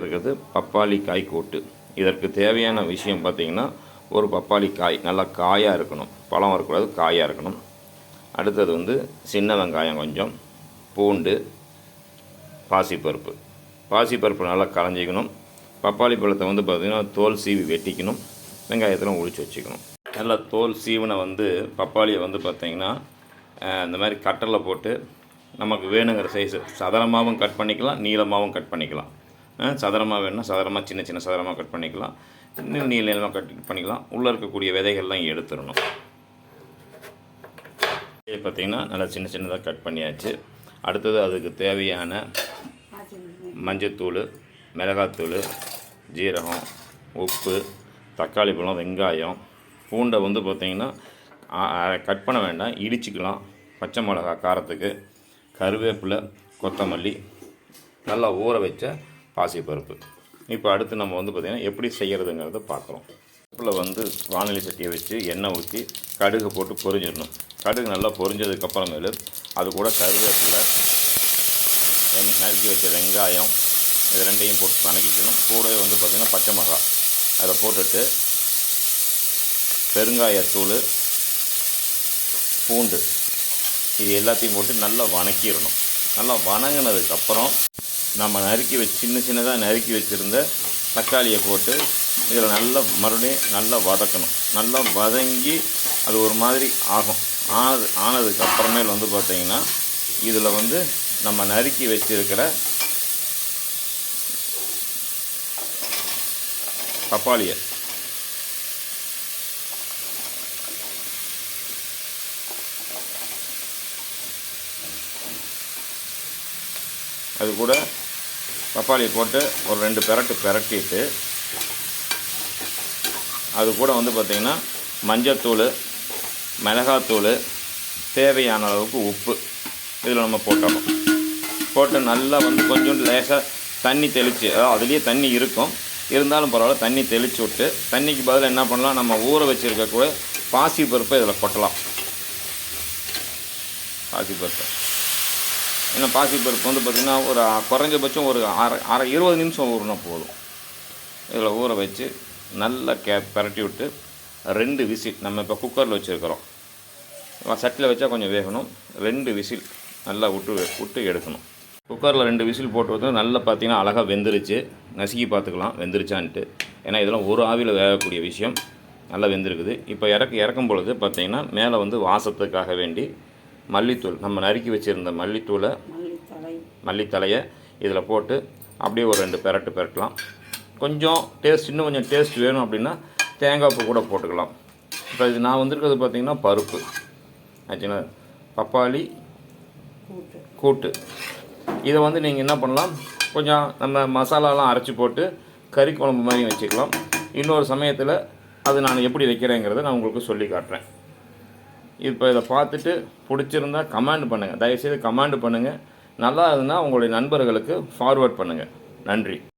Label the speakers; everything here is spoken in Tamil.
Speaker 1: இருக்கிறது பப்பாளி காய் கூட்டு. இதற்கு தேவையான விஷயம் பார்த்தீங்கன்னா ஒரு பப்பாளி காய் நல்லா காயாக இருக்கணும். பழம் வரக்கூடாது காயாக இருக்கணும். அடுத்தது வந்து சின்ன வெங்காயம் கொஞ்சம் பூண்டு பாசிப்பருப்பு. பாசிப்பருப்பு நல்லா களைஞ்சிக்கணும் பப்பாளி பழத்தை வந்து பார்த்திங்கன்னா தோல் சீவி வெட்டிக்கணும். வெங்காயத்தெல்லாம் ஒழிச்சு வச்சுக்கணும். நல்லா தோல் சீவனை வந்து பப்பாளியை வந்து பார்த்திங்கன்னா இந்த மாதிரி கட்டரில் போட்டு நமக்கு வேணுங்கிற சைஸு சதனமாகவும் கட் பண்ணிக்கலாம் நீளமாகவும் கட் பண்ணிக்கலாம். சதுரமாக வேணும்னா சதுரமாக சின்ன சின்ன சதுரமாக கட் பண்ணிக்கலாம். இன்னும் நீள நீளமாக கட் பண்ணிக்கலாம். உள்ளே இருக்கக்கூடிய விதைகள்லாம் எடுத்துடணும். பார்த்திங்கன்னா நல்லா சின்ன சின்னதாக கட் பண்ணியாச்சு. அடுத்தது அதுக்கு தேவையான மஞ்சத்தூள் மிளகாத்தூள் ஜீரகம் உப்பு தக்காளி பழம் வெங்காயம். பூண்டை வந்து பார்த்திங்கன்னா கட் பண்ண வேண்டாம். இடிச்சுக்கலாம். பச்சை மிளகா காரத்துக்கு. கருவேப்பிலை கொத்தமல்லி. நல்லா ஊற வச்ச பாசிப்பருப்பு. இப்போ அடுத்து நம்ம வந்து பார்த்திங்கன்னா எப்படி செய்கிறதுங்கிறத பார்க்குறோம். பருப்பில் வந்து வானொலி சட்டியை வச்சு எண்ணெய் ஊற்றி கடுகு போட்டு பொரிஞ்சிடணும். கடுகு நல்லா பொரிஞ்சதுக்கப்புறமேலு அது கூட கருவேப்பிலை வெங் நறுக்கி வச்ச வெங்காயம் இது ரெண்டையும் போட்டு வணக்கிக்கணும். கூடவே வந்து பார்த்திங்கன்னா பச்சை மிளகா. அதை போட்டுட்டு பெருங்காயத்தூள் பூண்டு இது எல்லாத்தையும் போட்டு நல்லா வணக்கிடணும். நல்லா வணங்கினதுக்கப்புறம் நம்ம நறுக்கி வச்சு சின்ன சின்னதாக நறுக்கி வச்சுருந்த தக்காளியை போட்டு இதில் நல்லா மறுபடியும் நல்லா வதக்கணும். நல்லா வதங்கி அது ஒரு மாதிரி ஆகும். ஆனது ஆனதுக்கு அப்புறமேல் வந்து பார்த்திங்கன்னா இதில் வந்து நம்ம நறுக்கி வச்சிருக்கிற பப்பாளியை அது கூட பப்பாளியை போட்டு ஒரு ரெண்டு பெரட்டு பெரட்டிட்டு அது கூட வந்து பார்த்திங்கன்னா மஞ்சத்தூள் மிளகாத்தூள் தேவையான அளவுக்கு உப்பு இதில் நம்ம போட்டணும் போட்டு நல்லா வந்து கொஞ்சம் லேசாக தண்ணி தெளித்து அதாவது அதுலேயே தண்ணி இருக்கும். இருந்தாலும் பரவாயில்ல தண்ணி தெளித்து விட்டு தண்ணிக்கு பதிலாக என்ன பண்ணலாம் நம்ம ஊற வச்சுருக்க கூட பாசி பருப்பை இதில் கொட்டலாம். பாசி பருப்பை ஏன்னா பாசிப்பருப்பு வந்து பார்த்திங்கன்னா ஒரு குறைஞ்சபட்சம் ஒரு அரை அரை இருபது நிமிஷம் ஊறினா போதும். இதில் ஊற வச்சு நல்லா கே பரட்டி விட்டு ரெண்டு விசில் நம்ம இப்போ குக்கரில் வச்சுருக்கிறோம். சட்டியில் வச்சா கொஞ்சம் வேகணும். ரெண்டு விசில் நல்லா விட்டு விட்டு எடுக்கணும். குக்கரில் ரெண்டு விசில் போட்டு வந்து நல்லா பார்த்தீங்கன்னா அழகாக வெந்துருச்சு. நசுக்கி பார்த்துக்கலாம் வெந்துருச்சான்ட்டு. ஏன்னா இதெல்லாம் ஒரு ஆவியில் வேகக்கூடிய விஷயம். நல்லா வெந்திருக்குது. இப்போ இறக்கு இறக்கும் பொழுது பார்த்தீங்கன்னா மேலே வந்து வாசத்துக்காக வேண்டி மல்லித்தூள். நம்ம நறுக்கி வச்சுருந்த மல்லித்தூளை
Speaker 2: மல்லித்தலை
Speaker 1: மல்லித்தலையை இதில் போட்டு அப்படியே ஒரு ரெண்டு பெரட்டு பெரட்டலாம். கொஞ்சம் டேஸ்ட் இன்னும் கொஞ்சம் டேஸ்ட் வேணும் அப்படின்னா தேங்காய் பூ கூட போட்டுக்கலாம். இப்போ இது நான் வந்திருக்கிறது பார்த்தீங்கன்னா பருப்பு. ஆச்சுங்களா? பப்பாளி கூட்டு. இதை வந்து நீங்கள் என்ன பண்ணலாம்? கொஞ்சம் நம்ம மசாலாலாம் அரைச்சி போட்டு கறி குழம்பு மாதிரி வச்சுக்கலாம். இன்னொரு சமயத்தில் அது நான் எப்படி வைக்கிறேங்கிறத நான் உங்களுக்கு சொல்லி காட்டுறேன். இப்போ இதை பார்த்துட்டு பிடிச்சிருந்தா கமெண்ட் பண்ணுங்கள் தயவுசெய்து கமெண்ட் பண்ணுங்கள் நல்லா இருந்தால் உங்களுடைய நண்பர்களுக்கு ஃபார்வர்ட் பண்ணுங்கள் நன்றி.